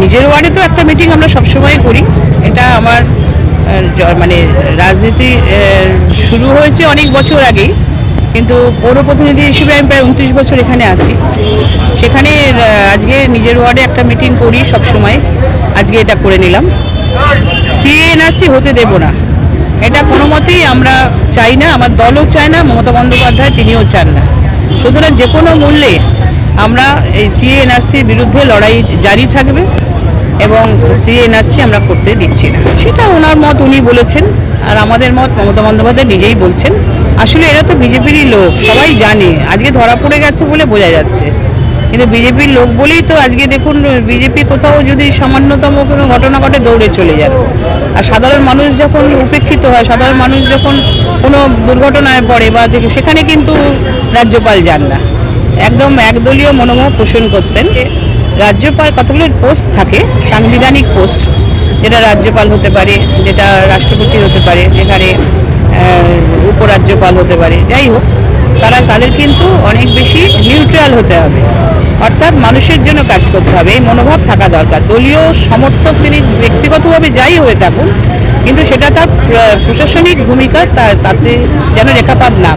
নিজের ওয়ার্ডে তো একটা মিটিং আমরা সবসময় করি। এটা আমার মানে রাজনীতি শুরু হয়েছে অনেক বছর আগেই, কিন্তু পৌর প্রতিনিধি হিসেবে আমি প্রায় উনত্রিশ বছর এখানে আছি। সেখানে আজকে নিজের ওয়ার্ডে একটা মিটিং করি সবসময়। আজকে এটা করে নিলাম। সিএনআরসি হতে দেব না। এটা কোনো মতেই আমরা চাই না, আমার দলও চায় না, মমতা বন্দ্যোপাধ্যায় তিনিও চান না। সুতরাং যে কোনো মূল্যে আমরা এই সিএনআরসির বিরুদ্ধে লড়াই জারি থাকবে এবং সিএনআরসি আমরা করতে দিচ্ছি না। সেটা ওনার মত উনি বলেছেন, আর আমাদের মত মমতা বন্দ্যোপাধ্যায় নিজেই বলছেন। আসলে এরা তো বিজেপিরই লোক, সবাই জানে, আজকে ধরা পড়ে গেছে বলে বোঝা যাচ্ছে। কিন্তু বিজেপির লোক বলেই তো আজকে দেখুন, বিজেপি কোথাও যদি সামান্যতম কোনো ঘটনা ঘটে, দৌড়ে চলে যাবে। আর সাধারণ মানুষ যখন উপেক্ষিত হয়, সাধারণ মানুষ যখন কোনো দুর্ঘটনায় পড়ে বা সেখানে কিন্তু রাজ্যপাল যান না। একদম একদলীয় মনোভাব পোষণ করতেন। রাজ্যপাল কতগুলো পোস্ট থাকে? সাংবিধানিক পোস্ট যেটা রাজ্যপাল হতে পারে, যেটা রাষ্ট্রপতি হতে পারে, যেখানে উপরাজ্যপাল হতে পারে। যাই হোক, তারা তাদের কিন্তু অনেক বেশি নিউট্রাল হতে হবে। অর্থাৎ মানুষের জন্য কাজ করতে হবে। এই মনোভাব থাকা দরকার। দলীয় সমর্থক তিনি ব্যক্তিগতভাবে যাই হয়ে থাকুন, কিন্তু সেটা তার প্রশাসনিক ভূমিকা তাতে যেন রেখাপাত না